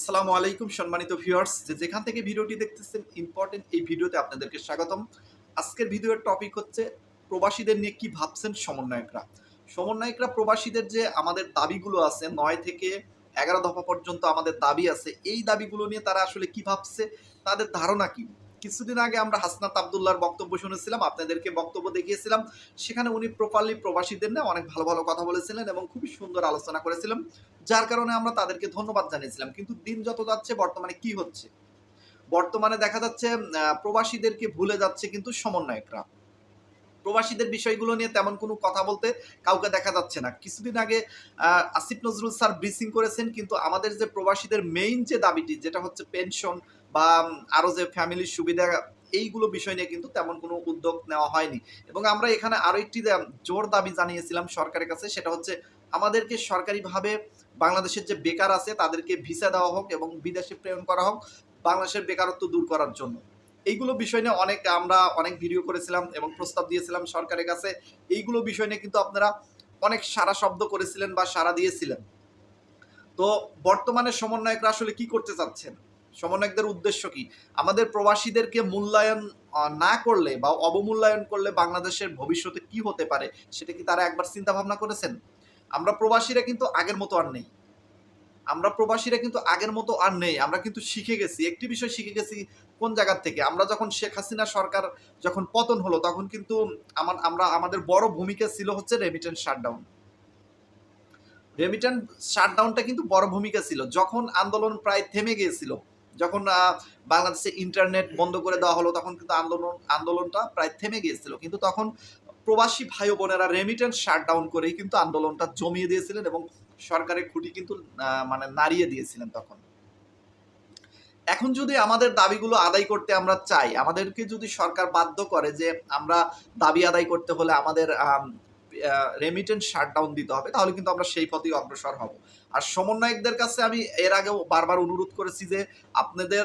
আসসালামু আলাইকুম, সম্মানিত ভিউয়ার্স যে যেখান থেকে ভিডিওটি দেখতেছেন ইম্পর্টেন্ট এই ভিডিওতে আপনাদেরকে স্বাগতম। আজকের ভিডিওর টপিক হচ্ছে প্রবাসীদের নিয়ে কি ভাবছেন সমন্বয়করা। সমন্বয়করা প্রবাসীদের যে আমাদের দাবিগুলো আছে, নয় থেকে এগারো দফা পর্যন্ত আমাদের দাবি আছে, এই দাবিগুলো নিয়ে তারা আসলে কি ভাবছে, তাদের ধারণা কি? কিছুদিন আগে আমরা হাসনাত আবদুল্লাহর বক্তব্য শুনেছিলাম, আপনাদেরকে বক্তব্য দেখিয়েছিলাম। সেখানে উনি প্রপারলি প্রবাসীদের নিয়ে অনেক ভালো ভালো কথা বলেছিলেন এবং খুবই সুন্দর আলোচনা করেছিলাম যার কারণে আমরা তাদেরকে ধন্যবাদ জানিয়েছিলাম। কিন্তু দিন যত যাচ্ছে, বর্তমানে কি হচ্ছে? বর্তমানে দেখা যাচ্ছে প্রবাসীদেরকে ভুলে যাচ্ছে কিন্তু সমন্বয়করা। প্রবাসীদের বিষয়গুলো নিয়ে তেমন কোনো কথা বলতে কাউকে দেখা যাচ্ছে না। কিছুদিন আগে আসিফ নজরুল স্যার ব্রিফিং করেছেন, কিন্তু আমাদের যে প্রবাসীদের মেইন যে দাবিটি, যেটা হচ্ছে পেনশন বা উম, আরও যে ফ্যামিলির সুবিধা এইগুলো বিষয় নিয়ে কিন্তু তেমন কোনো উদ্যোগ নেওয়া হয়নি। এবং আমরা এখানে আরও একটি জোর দাবি জানিয়েছিলাম সরকারের কাছে সেটা হচ্ছে আমাদেরকে সরকারিভাবে বাংলাদেশের যে বেকার আছে তাদেরকে ভিসা দেওয়া হোক এবং বিদেশে প্রেরণ করা হোক বাংলাদেশের বেকারত্ব দূর করার জন্য। এইগুলো বিষয় নিয়ে অনেক আমরা অনেক ভিডিও করেছিলাম এবং প্রস্তাব দিয়েছিলাম সরকারের কাছে। এইগুলো বিষয় নিয়ে কিন্তু আপনারা অনেক সারা শব্দ করেছিলেন বা সারা দিয়েছিলেন। তো বর্তমানে সমন্বয়করা আসলে কি করতে চাচ্ছেন? সমন্বয়কদের উদ্দেশ্য কি? আমাদের প্রবাসীদেরকে মূল্যায়ন না করলে বা অবমূল্যায়ন করলে বাংলাদেশের ভবিষ্যতে কি হতে পারে সেটা কি তারা একবার চিন্তা ভাবনা করেছেন? আমরা প্রবাসীরা কিন্তু আগের মতো আর নেই। আমরা প্রবাসীরা কিন্তু আগের মতো আর নেই। আমরা কিন্তু শিখে গেছি। একটি বিষয় শিখে গেছি কোন জায়গার থেকে? আমরা যখন শেখ হাসিনা সরকার যখন পতন হলো তখন কিন্তু আমার, আমরা, আমাদের বড় ভূমিকা ছিল হচ্ছে রেমিটেন্স শাটডাউন রেমিটেন্স শাটডাউনটা কিন্তু বড় ভূমিকা ছিল। যখন আন্দোলন প্রায় থেমে গিয়েছিল যখন বাংলাদেশে ইন্টারনেট বন্ধ করে দেওয়া হলো, তখন কিন্তু আন্দোলন, আন্দোলনটা প্রায় থেমে গিয়েছিল। কিন্তু তখন প্রবাসী ভাই বোনেরা রেমিটেন্স শাটডাউন করেই কিন্তু আন্দোলনটা জমিয়ে দিয়েছিলেন এবং সরকারের খুঁটি কিন্তু মানে নাড়িয়ে দিয়েছিলেন তখন। এখন যদি আমাদের দাবিগুলো আদায় করতে আমরা চাই, আমাদেরকে যদি সরকার বাধ্য করে যে আমরা দাবি আদায় করতে হলে আমাদের রেমিটেন্স শাটডাউন দিতে হবে, তাহলে কিন্তু আমরা সেই পথেই অগ্রসর হব। আর সমন্বয়কদের কাছে আমি এর আগেও বারবার অনুরোধ করেছি যে আপনাদের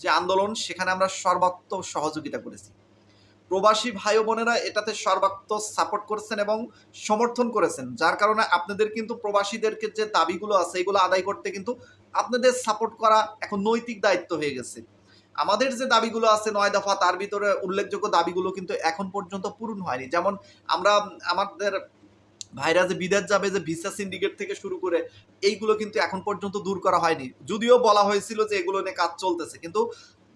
যে আন্দোলন, সেখানে আমরা সর্বাত্মক সহযোগিতা করেছি। প্রবাসী ভাই বোনেরা এটাতে সর্বাত্মক সাপোর্ট করেছেন এবং সমর্থন করেছেন, যার কারণে আপনাদের কিন্তু প্রবাসীদেরকে যে দাবিগুলো আছে, এগুলো আদায় করতে কিন্তু আপনাদের সাপোর্ট করা এখন নৈতিক দায়িত্ব হয়ে গেছে। আমাদের যে দাবিগুলো আছে নয় দফা, তার ভিতরে উল্লেখযোগ্য দাবিগুলো কিন্তু এখন পর্যন্ত পূরণ হয়নি। যেমন আমরা, আমাদের ভাইরা যে বিদেশ যাবে, যে ভিসা সিন্ডিকেট থেকে শুরু করে, এইগুলো কিন্তু এখন পর্যন্ত দূর করা হয়নি। যদিও বলা হয়েছিল যে এগুলো নিয়ে কাজ চলতেছে, কিন্তু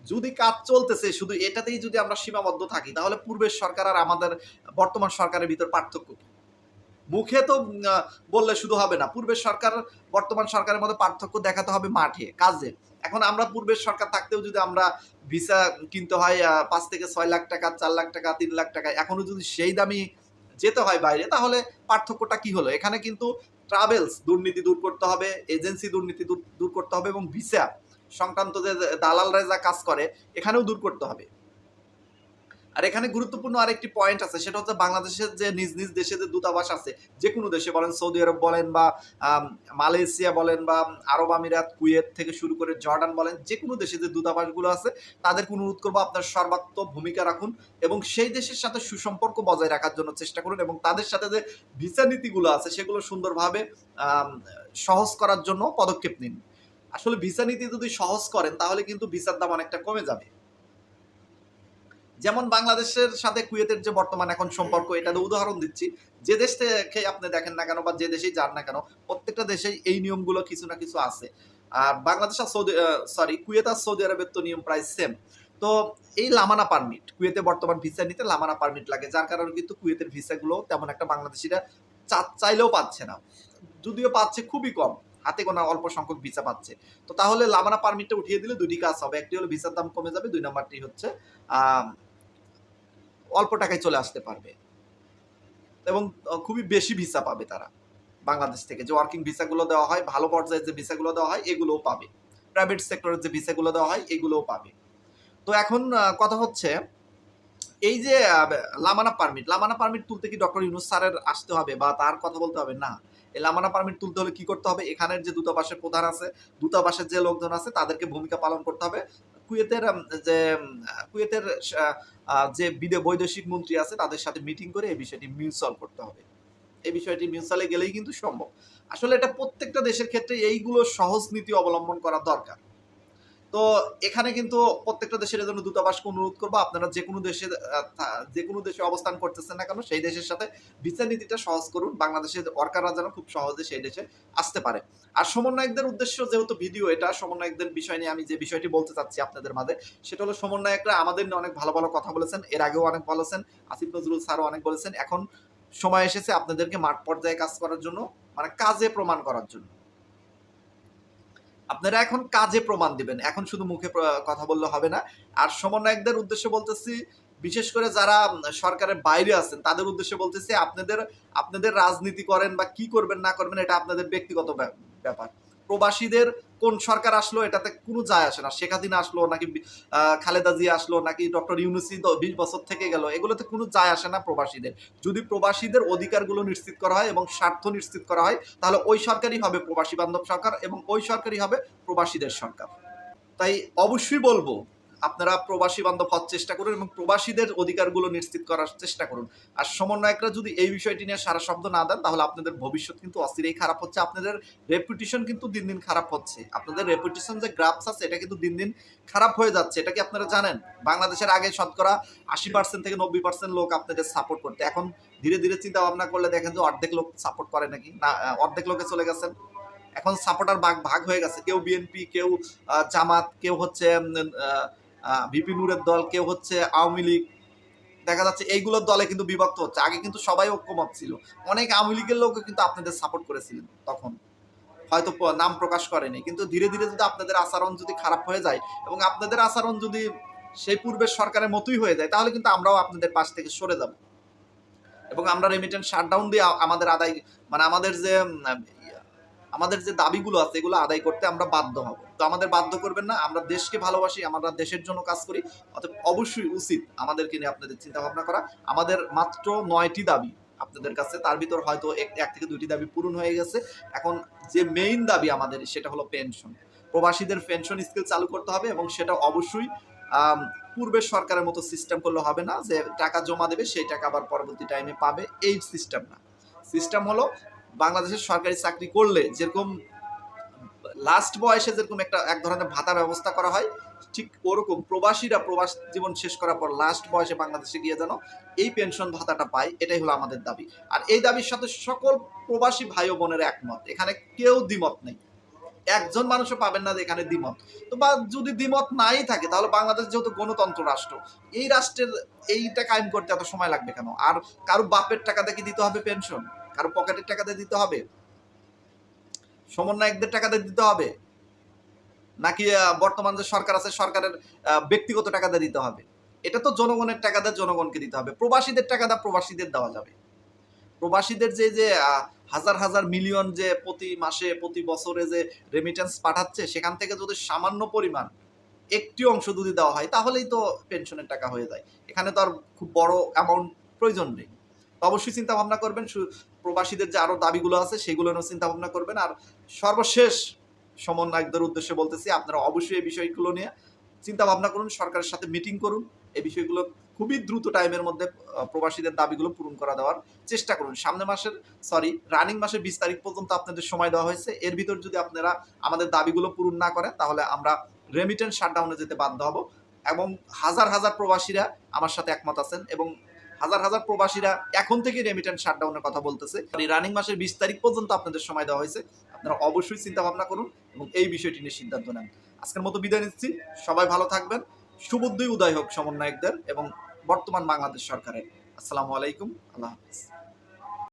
যদি কাজ চলতেছে, শুধু এটাতেই যদি আমরা সীমাবদ্ধ থাকি, তাহলে পূর্বের সরকার আর আমাদের বর্তমান সরকারের ভিতর পার্থক্য মুখে তো বললে শুধু হবে না। পূর্বের সরকার, বর্তমান সরকারের মধ্যে পার্থক্য দেখাতে হবে মাঠে, কাজে। এখন আমরা পূর্বের সরকার থাকতেও যদি আমরা ভিসা কিনতে হয় পাঁচ থেকে ছয় লাখ টাকা, চার লাখ টাকা, তিন লাখ টাকা, এখনও যদি সেই দামি যেতে হয় বাইরে, তাহলে পার্থক্যটা কি হলো? এখানে কিন্তু ট্রাভেলস দুর্নীতি দূর করতে হবে, এজেন্সি দুর্নীতি দূর দূর করতে হবে এবং ভিসা সংক্রান্ত যে দালালরা যা কাজ করে, এখানেও দূর করতে হবে। আর এখানে গুরুত্বপূর্ণ আরেকটি পয়েন্ট আছে, সেটা হচ্ছে বাংলাদেশের যে নিজ নিজ দেশে যে দূতাবাস আছে যে কোনো দেশে বলেন সৌদি আরব বলেন বা মালয়েশিয়া বলেন বা, আরব আমিরাত, কুয়েত থেকে শুরু করে জর্ডান বলেন যে কোনো দেশে যে দূতাবাসগুলো আছে, তাদেরকে অনুরোধ করব আপনার সর্বাত্মক ভূমিকা রাখুন এবং সেই দেশের সাথে সুসম্পর্ক বজায় রাখার জন্য চেষ্টা করুন এবং তাদের সাথে যে ভিসা নীতিগুলো আছে, সেগুলো সুন্দরভাবে সহজ করার জন্য পদক্ষেপ নিন। আসলে ভিসা নীতি যদি সহজ করেন, তাহলে কিন্তু ভিসার দাম অনেকটা কমে যাবে। যেমন বাংলাদেশের সাথে কুয়েতের যে বর্তমান এখন সম্পর্ক এটা উদাহরণ দিচ্ছি। যে দেশ থেকে আপনি দেখেন না কেন বা যে দেশেই যান না কেন, প্রত্যেকটা দেশেই এই নিয়মগুলো কিছু না কিছু আছে। আর বাংলাদেশ আর সৌদি সরি কুয়েত আর সৌদি আরবের তো নিয়ম প্রায় সেম তো এই লামানা পারমিট কুয়েতে বর্তমান ভিসা নিতে লামানা পারমিট লাগে, যার কারণে কিন্তু কুয়েতের ভিসাগুলো তেমন একটা বাংলাদেশিরা চা- চাইলেও পাচ্ছে না। যদিও পাচ্ছে খুবই কম, হাতে গোনা অল্প সংখ্যক ভিসা পাচ্ছে। তো তাহলে লামানা পারমিটটা উঠিয়ে দিলে দুটি কাজ হবে, একটি হলো ভিসার দাম কমে যাবে, দুই নাম্বারটি হচ্ছে অল্প টাকায় চলে আসতে পারবে। এবং খুবই বেশি ভিসা পাবে তারা বাংলাদেশ থেকে। যে ওয়ার্কিং ভিসাগুলো দেওয়া হয়, ভালো পর্যায়ের যে ভিসাগুলো দেওয়া হয়, এগুলোও পাবে। প্রাইভেট সেক্টরের যে ভিসাগুলো দেওয়া হয়, এগুলোও পাবে। তো এখন কথা হচ্ছে, এই যে লামানা পারমিট লামানা পারমিট তুলতে কি ডক্টর ইউনুস স্যারের আসতে হবে বা তার কথা বলতে হবে? না। এই লামানা পারমিট তুলতে হলে কি করতে হবে? এখানের যে দূতাবাসের প্রধান আছে, দূতাবাসের যে লোকজন আছে, তাদেরকে ভূমিকা পালন করতে হবে। কুয়েতের যে কুয়েতের যে বিদে বৈদেশিক মন্ত্রী আছে, তাদের সাথে মিটিং করে এই বিষয়টি মিউসল করতে হবে। এই বিষয়টি মিউচুয়ালে গেলেই কিন্তু সম্ভব। আসলে এটা প্রত্যেকটা দেশের ক্ষেত্রে এইগুলো সহজ নীতি অবলম্বন করা দরকার। তো এখানে কিন্তু প্রত্যেকটা দেশের জন্য দূতাবাসকে অনুরোধ করব, আপনারা যে কোনো দেশে যে কোনো দেশে অবস্থান করতেছেন না কেন, সেই দেশের সাথে ভিসা নীতিটা সহজ করুন। বাংলাদেশের ওয়ার্কাররা যেন খুব সহজে সেই দেশে আসতে পারে। আর সমন্বয়কদের উদ্দেশ্য যেহেতু ভিডিও এটা সমন্বয়কদের বিষয় নিয়ে আমি যে বিষয়টি বলতে চাচ্ছি আপনাদের মাঝে, সেটা হলো সমন্বয়করা আমাদের নিয়ে অনেক ভালো ভালো কথা বলেছেন, এর আগেও অনেক বলেছেন আসিফ নজরুল স্যারও অনেক বলেছেন। এখন সময় এসেছে আপনাদেরকে মাঠ পর্যায়ে কাজ করার জন্য মানে কাজে প্রমাণ করার জন্য। আপনারা এখন কাজে প্রমাণ দিবেন। এখন শুধু মুখে কথা বললে হবে না। আর সমন্বয়কদের উদ্দেশ্যে বলতেছি, বিশেষ করে যারা সরকারের বাইরে আছেন, তাদের উদ্দেশ্যে বলতেছি, আপনাদের আপনাদের রাজনীতি করেন বা কি করবেন না করবেন, এটা আপনাদের ব্যক্তিগত ব্যাপার। প্রবাসীদের কোন সরকার আসলো, এটাতে কোনো যায় আসে না। শেখ হাসিনা আসলো, নাকি খালেদা জিয়া আসলো, নাকি ডক্টর ইউনুসি বিশ বছর থেকে গেল, এগুলোতে কোনো যায় আসে না প্রবাসীদের। যদি প্রবাসীদের অধিকারগুলো নিশ্চিত করা হয় এবং স্বার্থ নিশ্চিত করা হয়, তাহলে ওই সরকারই হবে প্রবাসী বান্ধব সরকার এবং ওই সরকারই হবে প্রবাসীদের সরকার। তাই অবশ্যই বলব আপনারা প্রবাসী বান্ধব হওয়ার চেষ্টা করুন এবং প্রবাসীদের অধিকারগুলো নিশ্চিত করার চেষ্টা করুন। আর সমন্বয়করা যদি এই বিষয়টি নিয়ে সারা শব্দ না দেন, তাহলে আপনাদের ভবিষ্যৎ কিন্তু অস্থিরেই খারাপ হচ্ছে। আপনাদের রেপুটেশন কিন্তু দিন দিন খারাপ হচ্ছে। আপনাদের রেপুটেশন যে গ্রাফস আছে, এটা কিন্তু দিন দিন খারাপ হয়ে যাচ্ছে। এটা কি আপনারা জানেন? বাংলাদেশের আগে শতকরা আশি পার্সেন্ট থেকে নব্বই পার্সেন্ট লোক আপনাদের সাপোর্ট করতে। এখন ধীরে ধীরে চিন্তা ভাবনা করলে দেখেন যে অর্ধেক লোক সাপোর্ট করে নাকি? না, অর্ধেক লোকে চলে গেছেন। এখন সাপোর্টার ভাগ ভাগ হয়ে গেছে। কেউ বিএনপি কেউ জামাত, কেউ হচ্ছে ভিপি নুরের দল কেউ হচ্ছে আওয়ামী লীগ। দেখা যাচ্ছে এইগুলোর দলে কিন্তু বিভক্ত হচ্ছে। আগে কিন্তু সবাই ঐক্যমত ছিল। অনেক আওয়ামী লীগের লোকও কিন্তু আপনাদের সাপোর্ট করেছিলেন তখন। হয়তো নাম প্রকাশ করেনি। কিন্তু ধীরে ধীরে যদি আপনাদের আচরণ যদি খারাপ হয়ে যায় এবং আপনাদের আচরণ যদি সেই পূর্বের সরকারের মতোই হয়ে যায়, তাহলে কিন্তু আমরাও আপনাদের পাশ থেকে সরে যাব। এবং আমরা রেমিটেন্স শাটডাউন দিয়ে আমাদের আদায় মানে আমাদের যে আমাদের যে দাবিগুলো আছে, এগুলো আদায় করতে আমরা বাধ্য হব। তো আমাদের বাধ্য করবেন না, আমরা দেশকে ভালোবাসি, আমরা দেশের জন্য কাজ করি, অতএব অবশ্যই উচিত আমাদেরকে নিয়ে আপনাদের চিন্তা ভাবনা করা। আমাদের মাত্র নয়টি দাবি আপনাদের কাছে, তার ভিতর হয়তো এক থেকে দুইটি দাবি পূরণ হয়ে গেছে। এখন যে মেইন দাবি আমাদের, সেটা হলো পেনশন প্রবাসীদের পেনশন স্কিল চালু করতে হবে এবং সেটা অবশ্যই পূর্বের সরকারের মতো সিস্টেম করলে হবে না, যে টাকা জমা দেবে, সেই টাকা আবার পরবর্তী টাইমে পাবে। এই সিস্টেম না। সিস্টেম হলো বাংলাদেশের সরকারি চাকরি করলে যেরকম লাস্ট বয়সে যেরকম একটা, এক ধরনের ভাতা ব্যবস্থা করা হয়, ঠিক ওরকম প্রবাসীরা প্রবাস জীবন শেষ করার পর লাস্ট বয়সে বাংলাদেশে গিয়ে যেন এই পেনশন ভাতাটা পায়, এটাই হলো আমাদের দাবি। আর এই দাবির সাথে সকল প্রবাসী ভাই বোনের একমত, এখানে কেউ দ্বিমত নেই। একজন মানুষও পাবেন না যে এখানে দ্বিমত। তো বা যদি দ্বিমত নাই থাকে, তাহলে বাংলাদেশ যেহেতু গণতন্ত্র রাষ্ট্র, এই রাষ্ট্রের এইটা কায়েম করতে এত সময় লাগবে কেন? আর কারও বাপের টাকা কি দিতে হবে পেনশন কারও পকেটের টাকা দিয়ে দিতে হবে? সমন্বয়কদের টাকা দিয়ে দিতে হবে? নাকি বর্তমান যে সরকার আছে, সরকারের ব্যক্তিগত টাকা দিয়ে দিতে হবে? এটা তো জনগণের টাকা দিয়ে জনগণকে দিতে হবে। প্রবাসীদের টাকা দিয়ে প্রবাসীদের দেওয়া যাবে। প্রবাসীদের যে যে হাজার হাজার মিলিয়ন যে প্রতি মাসে, প্রতি বছরে যে রেমিটেন্স পাঠাচ্ছে, সেখান থেকে যদি সামান্য পরিমাণ একটি অংশ যদি দেওয়া হয়, তাহলেই তো পেনশনের টাকা হয়ে যায়। এখানে তো আর খুব বড় অ্যামাউন্ট প্রয়োজন নেই। অবশ্যই চিন্তা ভাবনা করবেন প্রবাসীদের যে আরও দাবিগুলো আছে, সেগুলো নিয়েও চিন্তা ভাবনা করবেন। আর সর্বশেষ সমন্বয়কদের উদ্দেশ্যে বলতেছি, আপনারা অবশ্যই এই বিষয়গুলো নিয়ে চিন্তা ভাবনা করুন, সরকারের সাথে মিটিং করুন। এই বিষয়গুলো খুবই দ্রুত টাইমের মধ্যে প্রবাসীদের দাবিগুলো পূরণ করা দেওয়ার চেষ্টা করুন। সামনে মাসের সরি রানিং মাসের বিশ তারিখ পর্যন্ত আপনাদের সময় দেওয়া হয়েছে। এর ভিতর যদি আপনারা আমাদের দাবিগুলো পূরণ না করেন, তাহলে আমরা রেমিটেন্স শাটডাউনে যেতে বাধ্য হব। এবং হাজার হাজার প্রবাসীরা আমার সাথে একমত আছেন এবং হাজার হাজার প্রবাসীরা এখন থেকে রেমিটেন্স শাটডাউনের কথা বলতেছে। রানিং মাসের বিশ তারিখ পর্যন্ত আপনাদের সময় দেওয়া হয়েছে। আপনারা অবশ্যই চিন্তা ভাবনা করুন এবং এই বিষয়টি নিয়ে সিদ্ধান্ত নেন। আজকের মতো বিদায় নিচ্ছি। সবাই ভালো থাকবেন। সুবুদ্ধি, উদয় হোক সমন্বয়কদের এবং বর্তমান বাংলাদেশ সরকারের। আসসালামু আলাইকুম। আল্লাহ হাফিজ।